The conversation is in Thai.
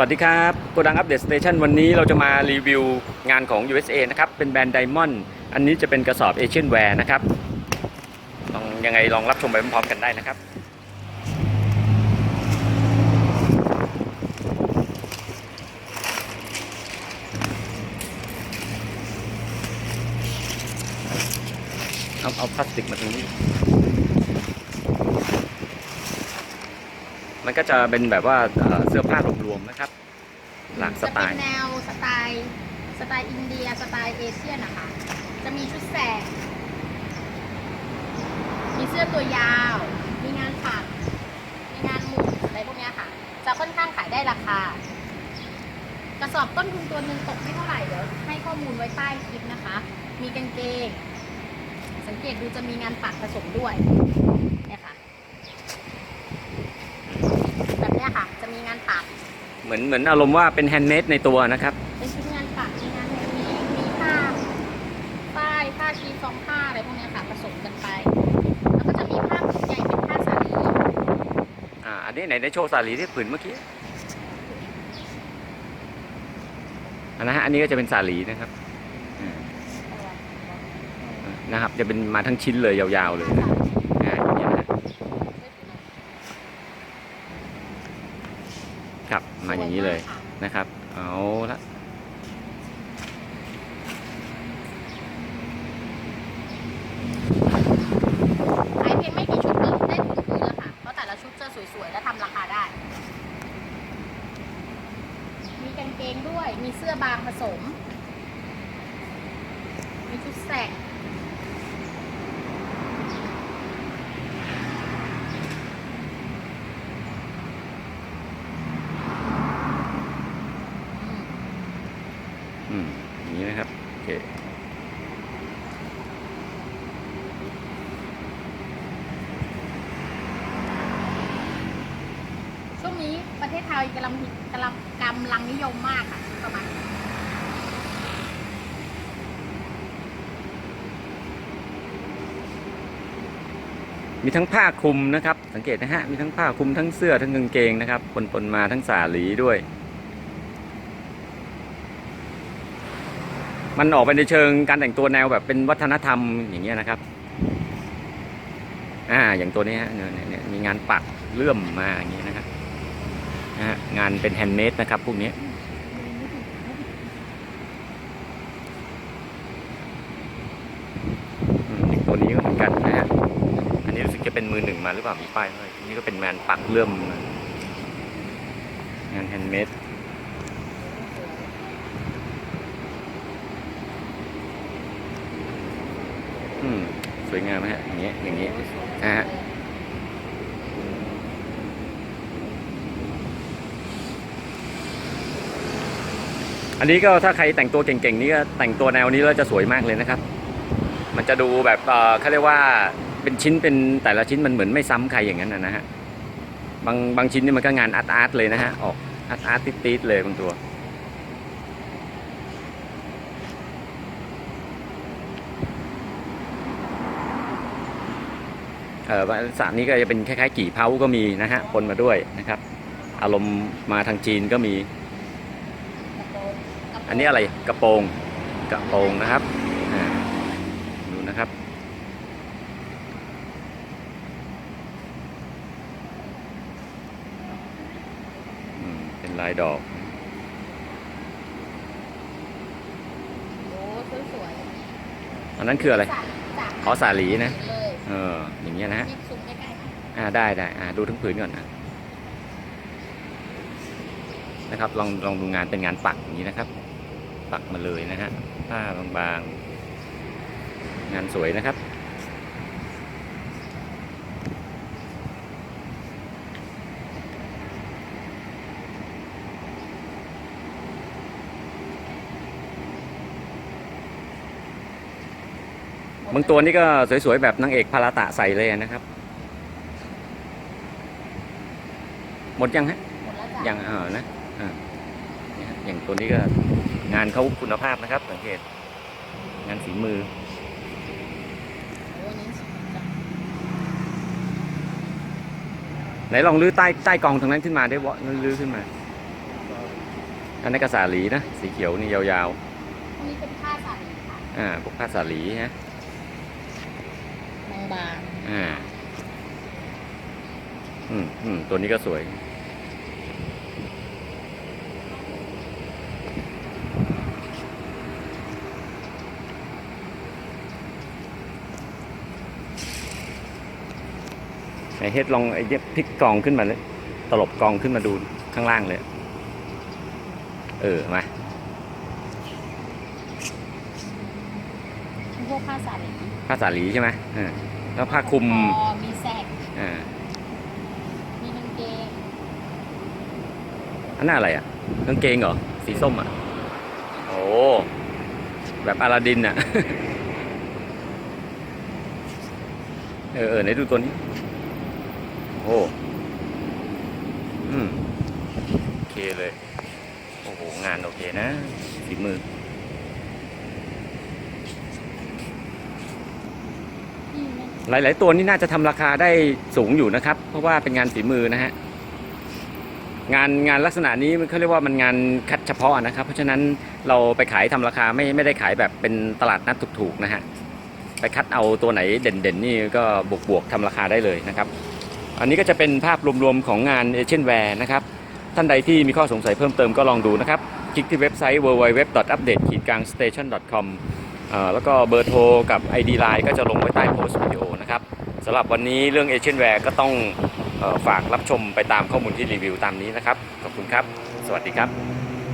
สวัสดีครับโกดังอัปเดตสเตชันวันนี้เราจะมารีวิวงานของ USA นะครับ เป็นแบรนด์ไดมอนด์อันนี้จะเป็นกระสอบเอเชียนแวร์นะครับลองยังไงลองรับชมไปพร้อมๆกันได้นะครับเอาเอาพลาสติกมาตรงนี้ มันก็จะเป็นแบบว่าเสื้อผ้ารวมๆนะครับ หลากสไตจะล์เป็นแนวสไตล์สไตล์อินเดียสไตล์เอเชียนะคะ จะมีชุดแสกมีเสื้อตัวยาว มีงานปักมีงานหมุนอะไรพวกนี้ค่ะ จะค่อนข้างขายได้ราคากระสอบต้นทุนตัวหนึ่งตกไม่เท่าไหร่เดี๋ยวให้ข้อมูลไว้ใต้คลิปนะคะ มีกางเกง สังเกตดูจะมีงานปักผสมด้วยเนี่ยค่ะ แบบเนี้ยค่ะ จะมีงานปัก เหมือนเหมือนอารมณ์ว่าเป็นแฮนด์เมดในตัวนะครับเป็นชุดงานปักมีงานแบบนี้มีผ้าป้ายผ้าชีฟองผ้าอะไรพวกเนี้ยค่ะผสมกันไป แล้วก็จะมีผ้าผืนใหญ่เป็นผ้าสาลีอ่าอันนี้ไหนได้โชว์สาลีที่ผืนเมื่อกี้อันนะฮะอันนี้ก็จะเป็นสาลีนะครับอ่านะครับ จะเป็นมาทั้งชิ้นเลยยาวๆเลยนะอ่าอย่างเงี้ยนะ ครับมาอย่างนี้เลยนะครับ เอาละขายเพียงไม่กี่ชุดก็ได้ทุนคืนแล้วค่ะเพราะแต่ละชุดจะสวยๆ และทำราคาได้ มีกางเกงด้วย มีเสื้อบางผสม มีชุดแสก อืมอย่างนี้นะครับ โอเค ช่วงนี้ ประเทศไทยกำลังกำลังกำลังนิยมมากค่ะประมาณนี้มีทั้งผ้าคลุมนะครับ สังเกตนะฮะ มีทั้งผ้าคลุมทั้งเสื้อทั้งกางเกงนะครับปนปนมาทั้งสาหลีด้วย มันออกไปในเชิงการแต่งตัวแนวแบบเป็นวัฒนธรรมอย่างเงี้ยนะครับ อ่า อย่างตัวนี้ฮะเนี่ยเนี่ยเนี่ยมีงานปักเลื่อมมาอย่างนี้นะครับ นะฮะงานเป็นแฮนด์เมดนะครับพวกนี้อืมอย่างตัวนี้ก็เหมือนกันนะฮะอันนี้รู้สึกจะเป็นมือหนึ่งมาหรือเปล่ามีป้ายด้วยนี่ก็เป็นงานปักเลื่อมงานแฮนด์เมดอืมสวยงามไหมฮะอย่างเงี้ยอย่างเงี้ยนะฮะ อันนี้ก็ถ้าใครแต่งตัวเก่งๆนี่ก็แต่งตัวแนวนี้แล้วจะสวยมากเลยนะครับ มันจะดูแบบเขาเรียกว่าเป็นชิ้นเป็นแต่ละชิ้นมันเหมือนไม่ซ้ำใครอย่างนั้นนะฮะบางบางชิ้นนี่มันก็งานอาร์ตอาร์ตเลยนะฮะออกอาร์ตอาร์ตติดๆเลยบางตัวเออสามนี้ก็จะเป็นคล้ายๆกี่เผาก็มีนะฮะปนมาด้วยนะครับ อารมณ์มาทางจีนก็มี กระโปรงกระโปรง อันนี้อะไรกระโปรงกระโปรงนะครับอ่าดูนะครับอืมเป็นลายดอกโอ้สวยอันนั้นคืออะไรๆจากจากขอสาลีนะเลยเอออย่างเงี้ยนะฮะนี่ซูมใกล้ๆค่ะอ่าได้ได้อ่าดูทั้งผืนก่อนนะนะครับลองลองดูงานเป็นงานปักอย่างนี้นะครับ ปักมาเลยนะฮะผ้าบางๆ งานสวยนะครับ บางตัวนี่ก็สวยๆ แบบนางเอกพาราตะใส่เลยนะครับ หมดยังฮะหมดแล้วจ้ะยังเออนะอ่าเนี่ยฮะอย่างตัวนี้ก็ งานเขาคุณภาพนะครับ สังเกต งานฝีมือโอ้อันนี้สวยจังไหนลองลื้อใต้ใต้กองตรงนั้นขึ้นมาได้วะลื้อขึ้นมาอันนั้นก็สาหลีนะ สีเขียวนี่ยาวอันนี้เป็นผ้าสาลีค่ะๆอ่าพวกผ้าสาหลีฮะบางอ่าอืมอืมตัวนี้ก็สวย เฮ็ดลองไอเย็บพลิกกองขึ้นมาเลยตลบกองขึ้นมาดูข้างล่างเลย เออมาๆพวกผ้าสาลีผ้าสาหลีใช่ไหมอ่าแล้วผ้าคลุมคอมีแสกอ่ามีกางเกงอันน่าอะไรอะกางเกงเหรอสีส้มอะโอ้แบบอลาดินอะ เออเออไหนดูตัวนี้ โอ้อืมโอเคเลย โอ้โห งานโอเคนะฝีมือหลาย ๆ ตัวนี่น่าจะทำราคาได้สูงอยู่นะครับ เพราะว่าเป็นงานฝีมือนะฮะงานงานลักษณะนี้มันเขาเรียกว่ามันงานคัดเฉพาะนะครับ เพราะฉะนั้นเราไปขายทำราคาไม่ไม่ได้ขายแบบเป็นตลาดนัดถูก ๆ นะฮะไปคัดเอาตัวไหนเด่น ๆ นี่ก็บวกบวกๆทำราคาได้เลยนะครับ อันนี้ก็จะเป็นภาพรวมๆของงานเอเชียนแวร์นะครับ ท่านใดที่มีข้อสงสัยเพิ่มเติมก็ลองดูนะครับ คลิกที่เว็บไซต์ www.update-station.com แล้วก็เบอร์โทรกับ ID Line ก็จะลงไว้ใต้โพสต์วิดีโอนะครับสำหรับวันนี้เรื่องเอเชียนแวร์ก็ต้องฝากรับชมไปตามข้อมูลที่รีวิวตามนี้นะครับ ขอบคุณครับ สวัสดีครับ